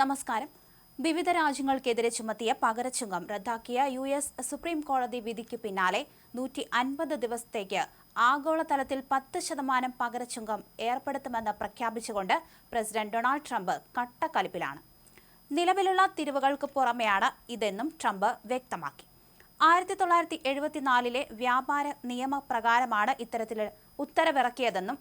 നമസ്കാരം. വിവിധ രാജ്യങ്ങൾക്കെതിരെ ചുമത്തിയ പകരച്ചുങ്കം റദ്ദാക്കിയ യു എസ് സുപ്രീം കോടതി വിധിക്ക് പിന്നാലെ നൂറ്റി അൻപത് ദിവസത്തേക്ക് ആഗോളതലത്തിൽ പത്ത് ശതമാനം പകരച്ചുങ്കം ഏർപ്പെടുത്തുമെന്ന് പ്രഖ്യാപിച്ചുകൊണ്ട് പ്രസിഡന്റ് ഡൊണാൾഡ് ട്രംപ് കട്ടക്കലിപ്പിലാണ്. നിലവിലുള്ള തിരിവുകൾക്ക് പുറമെയാണ് ഇതെന്നും ട്രംപ് വ്യക്തമാക്കി. ആയിരത്തി തൊള്ളായിരത്തി എഴുപത്തിനാലിലെ വ്യാപാര നിയമപ്രകാരമാണ് ഇത്തരത്തിൽ ഉത്തരവിറക്കിയതെന്നും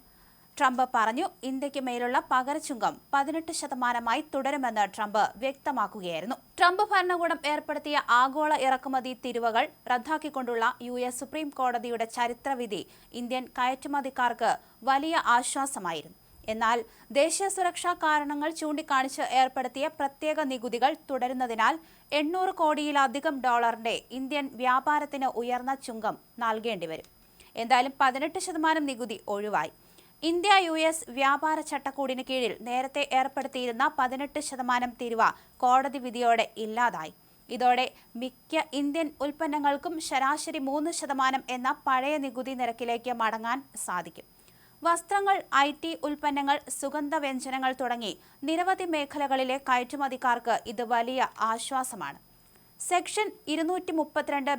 ട്രംപ് പറഞ്ഞു ഇന്ത്യയ്ക്ക് മേലുള്ള പകരച്ചുങ്കം പതിനെട്ട് ശതമാനമായി തുടരുമെന്ന് ട്രംപ് വ്യക്തമാക്കുകയായിരുന്നു. ട്രംപ് ഭരണകൂടം ഏർപ്പെടുത്തിയ ആഗോള ഇറക്കുമതി തിരിവുകൾ റദ്ദാക്കിക്കൊണ്ടുള്ള യു എസ് സുപ്രീം കോടതിയുടെ ചരിത്രവിധി ഇന്ത്യൻ കയറ്റുമതിക്കാർക്ക് വലിയ ആശ്വാസമായിരുന്നു. എന്നാൽ ദേശീയ സുരക്ഷാ കാരണങ്ങൾ ചൂണ്ടിക്കാണിച്ച് ഏർപ്പെടുത്തിയ പ്രത്യേക നികുതികൾ തുടരുന്നതിനാൽ എണ്ണൂറ് കോടിയിലധികം ഡോളറിന്റെ ഇന്ത്യൻ വ്യാപാരത്തിന് ഉയർന്ന ചുങ്കം നൽകേണ്ടി വരും എന്തായാലും പതിനെട്ട് ശതമാനം നികുതി ഒഴിവായി. ഇന്ത്യ യു എസ് വ്യാപാര ചട്ടക്കൂടിന് കീഴിൽ നേരത്തെ ഏർപ്പെടുത്തിയിരുന്ന പതിനെട്ട് ശതമാനം തിരുവ കോടതി വിധിയോടെ ഇല്ലാതായി. ഇതോടെ മിക്ക ഇന്ത്യൻ ഉൽപ്പന്നങ്ങൾക്കും ശരാശരി മൂന്ന് ശതമാനം എന്ന പഴയ നികുതി നിരക്കിലേക്ക് മടങ്ങാൻ സാധിക്കും. വസ്ത്രങ്ങൾ ഐ ടി ഉൽപ്പന്നങ്ങൾ സുഗന്ധവ്യഞ്ജനങ്ങൾ തുടങ്ങി നിരവധി മേഖലകളിലെ കയറ്റുമതിക്കാർക്ക് ഇത് വലിയ ആശ്വാസമാണ്. സെക്ഷൻ ഇരുന്നൂറ്റി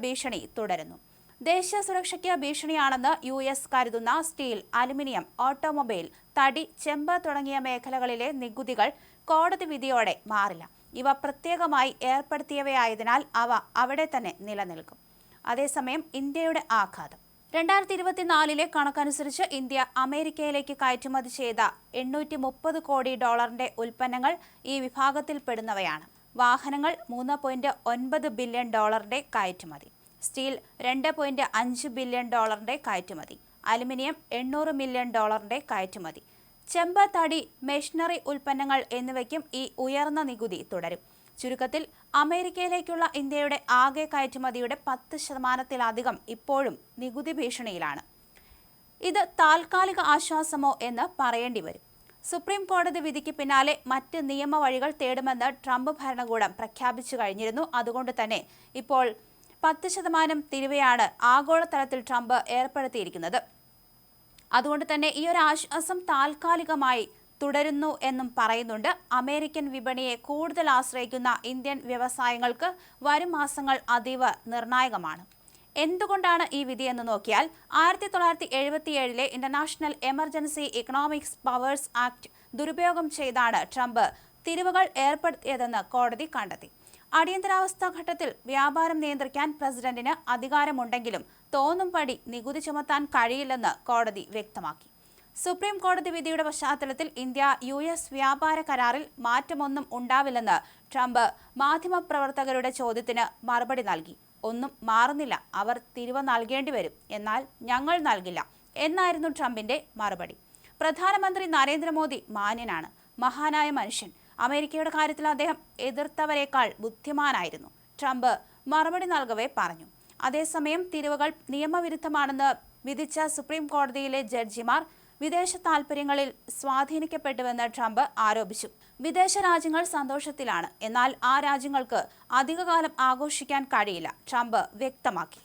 ഭീഷണി തുടരുന്നു. ദേശീയ സുരക്ഷയ്ക്ക് ഭീഷണിയാണെന്ന് യു എസ് കരുതുന്ന സ്റ്റീൽ അലുമിനിയം ഓട്ടോമൊബൈൽ തടി ചെമ്പ് തുടങ്ങിയ മേഖലകളിലെ നികുതികൾ കോടതി വിധിയോടെ മാറില്ല. ഇവ പ്രത്യേകമായി ഏർപ്പെടുത്തിയവയായതിനാൽ അവ അവിടെ തന്നെ നിലനിൽക്കും. അതേസമയം ഇന്ത്യയുടെ ആഘാതം. രണ്ടായിരത്തി ഇരുപത്തിനാലിലെ കണക്കനുസരിച്ച് ഇന്ത്യ അമേരിക്കയിലേക്ക് കയറ്റുമതി ചെയ്ത എണ്ണൂറ്റി മുപ്പത് കോടി ഡോളറിന്റെ ഉൽപ്പന്നങ്ങൾ ഈ വിഭാഗത്തിൽപ്പെടുന്നവയാണ് വാഹനങ്ങൾ മൂന്ന് പോയിന്റ് ഒൻപത് ബില്യൺ ഡോളറിന്റെ കയറ്റുമതി. സ്റ്റീൽ രണ്ട് പോയിന്റ് അഞ്ച് ബില്യൺ ഡോളറിന്റെ കയറ്റുമതി. അലുമിനിയം എണ്ണൂറ് മില്യൺ ഡോളറിന്റെ കയറ്റുമതി. ചെമ്പ് തടി മെഷീനറി ഉൽപ്പന്നങ്ങൾ എന്നിവയ്ക്കും ഈ ഉയർന്ന നികുതി തുടരും. ചുരുക്കത്തിൽ അമേരിക്കയിലേക്കുള്ള ഇന്ത്യയുടെ ആകെ കയറ്റുമതിയുടെ പത്ത് ശതമാനത്തിലധികം ഇപ്പോഴും നികുതി ഭീഷണിയിലാണ്. ഇത് താൽക്കാലിക ആശ്വാസമോ എന്ന് പറയേണ്ടി വരും. സുപ്രീം കോടതി വിധിക്ക് പിന്നാലെ മറ്റ് നിയമവഴികൾ തേടുമെന്ന് ട്രംപ് ഭരണകൂടം പ്രഖ്യാപിച്ചു കഴിഞ്ഞിരുന്നു. അതുകൊണ്ട് തന്നെ ഇപ്പോൾ പത്ത് ശതമാനം തിരിവയാണ് ആഗോളതലത്തിൽ ട്രംപ് ഏർപ്പെടുത്തിയിരിക്കുന്നത്. അതുകൊണ്ട് തന്നെ ഈ ഒരു ആശ്വാസം താൽക്കാലികമായി തുടരുന്നു എന്നും പറയുന്നുണ്ട്. അമേരിക്കൻ വിപണിയെ കൂടുതൽ ആശ്രയിക്കുന്ന ഇന്ത്യൻ വ്യവസായങ്ങൾക്ക് വരും മാസങ്ങൾ അതീവ നിർണായകമാണ്. എന്തുകൊണ്ടാണ് ഈ വിധി എന്ന് നോക്കിയാൽ ആയിരത്തി തൊള്ളായിരത്തി എഴുപത്തിയേഴിലെ international emergency economics powers act ദുരുപയോഗം ചെയ്താണ് ട്രംപ് തിരിവുകൾ ഏർപ്പെടുത്തിയതെന്ന് കോടതി കണ്ടെത്തി. അടിയന്തരാവസ്ഥ ഘട്ടത്തിൽ വ്യാപാരം നിയന്ത്രിക്കാൻ പ്രസിഡന്റിന് അധികാരമുണ്ടെങ്കിലും തോന്നും പടി നികുതി ചുമത്താൻ കഴിയില്ലെന്ന് കോടതി വ്യക്തമാക്കി. സുപ്രീം കോടതി വിധിയുടെ പശ്ചാത്തലത്തിൽ ഇന്ത്യ യു എസ് വ്യാപാര കരാറിൽ മാറ്റമൊന്നും ഉണ്ടാവില്ലെന്ന് ട്രംപ് മാധ്യമപ്രവർത്തകരുടെ ചോദ്യത്തിന് മറുപടി നൽകി. ഒന്നും മാറുന്നില്ല. അവർ തിരിവ് നൽകേണ്ടി വരും. എന്നാൽ ഞങ്ങൾ നൽകില്ല എന്നായിരുന്നു ട്രംപിന്റെ മറുപടി. പ്രധാനമന്ത്രി നരേന്ദ്രമോദി മാന്യനാണ്. മഹാനായ മനുഷ്യൻ. അമേരിക്കയുടെ കാര്യത്തിൽ അദ്ദേഹം എതിർത്തവരെക്കാൾ ബുദ്ധിമാനായിരുന്നു. ട്രംപ് മറുപടി നൽകവേ പറഞ്ഞു. അതേസമയം തിരിവുകൾ നിയമവിരുദ്ധമാണെന്ന് വിധിച്ച സുപ്രീം കോടതിയിലെ ജഡ്ജിമാർ വിദേശ താൽപര്യങ്ങളിൽ സ്വാധീനിക്കപ്പെട്ടുവെന്ന് ട്രംപ് ആരോപിച്ചു. വിദേശ രാജ്യങ്ങൾ സന്തോഷത്തിലാണ്. എന്നാൽ ആ രാജ്യങ്ങൾക്ക് അധികകാലം ആഘോഷിക്കാൻ കഴിയില്ല. ട്രംപ് വ്യക്തമാക്കി.